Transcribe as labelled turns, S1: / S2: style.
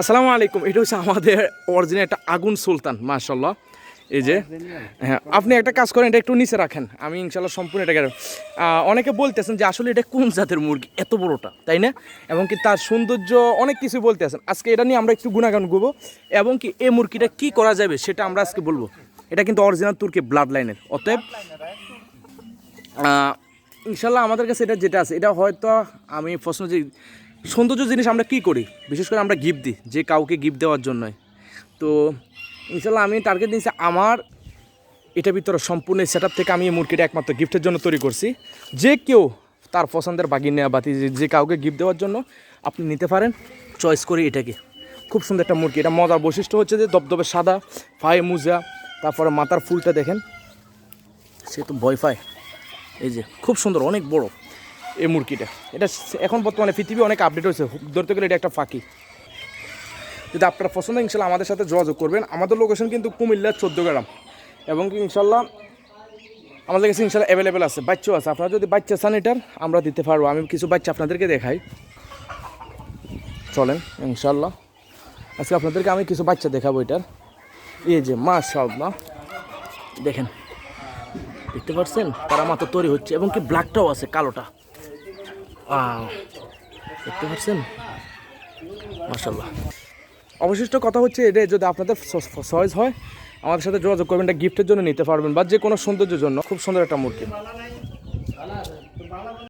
S1: আসসালামু আলাইকুম, এটা হচ্ছে আমাদের অরিজিনাল একটা আগুন সুলতান মাশাল্লাহ এই যে হ্যাঁ আপনি একটা কাজ করেন, এটা একটু নিচে রাখেন, আমি ইনশাল্লাহ সম্পূর্ণ এটাকে অনেকে বলতেছেন যে আসলে এটা কোন জাতের মুরগি? এত বড়টা, তাই না? এবং কি তার সৌন্দর্য, অনেক কিছু বলতে বলতেছেন আজকে এটা নিয়ে আমরা একটু গুণাগান করব, এবং কি এই মুরগিটা কি করা যাবে সেটা আমরা আজকে বলব। এটা কিন্তু অরিজিনাল তুর্কি ব্লাড লাইনের অতএব ইনশাল্লাহ আমাদের কাছে এটা যেটা আছে, এটা হয়তো আমি প্রশ্ন যে সৌন্দর্য জিনিস আমরা কি করি? বিশেষ করে আমরা গিফট দিই, যে কাউকে গিফট দেওয়ার জন্যই। তো ইনশাল্লাহ আমি টার্গেট দিয়েছি আমার এটা ভিতরে সম্পূর্ণ সেট থেকে আমি এই মুরগিটা একমাত্র গিফটের জন্য তৈরি করছি। যে কেউ তার পছন্দের বাগিনা বাতি যে- কাউকে গিফট দেওয়ার জন্য আপনি নিতে পারেন চয়েস করি এটাকে। খুব সুন্দর একটা মুরগি। এটা মজার বৈশিষ্ট্য হচ্ছে যে দবদবে সাদা, পায়ে মুজা, তারপরে মাথার ফুলটা দেখেন, সে তো ভয় পায়। এই যে, খুব সুন্দর, অনেক বড়। এই মুরগিটা। এটা এখন বর্তমানে পৃথিবী অনেক আপডেট হয়েছে। ধরতে গেলে এটা একটা ফাঁকি। যদি আপনার পছন্দ ইনশাল্লাহ আমাদের সাথে যোগাযোগ করবেন। আমাদের লোকেশন কিন্তু কুমিল্লা চোদ্দ গ্রাম। এবং ইনশাল্লাহ আমাদের কাছে ইনশাল্লাহ অ্যাভেলেবেল আছে। বাচ্চাও আছে। আপনারা যদি বাচ্চা চান এটার, আমরা দিতে পারব। আমি কিছু বাচ্চা আপনাদেরকে দেখাই। চলেন, ইনশাল্লাহ। আজকে আপনাদেরকে আমি কিছু বাচ্চা দেখাবো এটার। এই যে, মাশাআল্লাহ। দেখেন। দেখতে পাচ্ছেন? তারা মাত্র তৈরি হচ্ছে। এবং কি ব্ল্যাকটাও আছে, কালোটা। দেখতে পাচ্ছেন? মাশাল্লাহ অবশিষ্ট কথা হচ্ছে এটা যদি আপনাদের চয়েস হয়, আমাদের সাথে যোগাযোগ করবেন, এটা গিফটের জন্য নিতে পারবেন, বা যে কোনো সৌন্দর্যের জন্য। খুব সুন্দর একটা মুরগি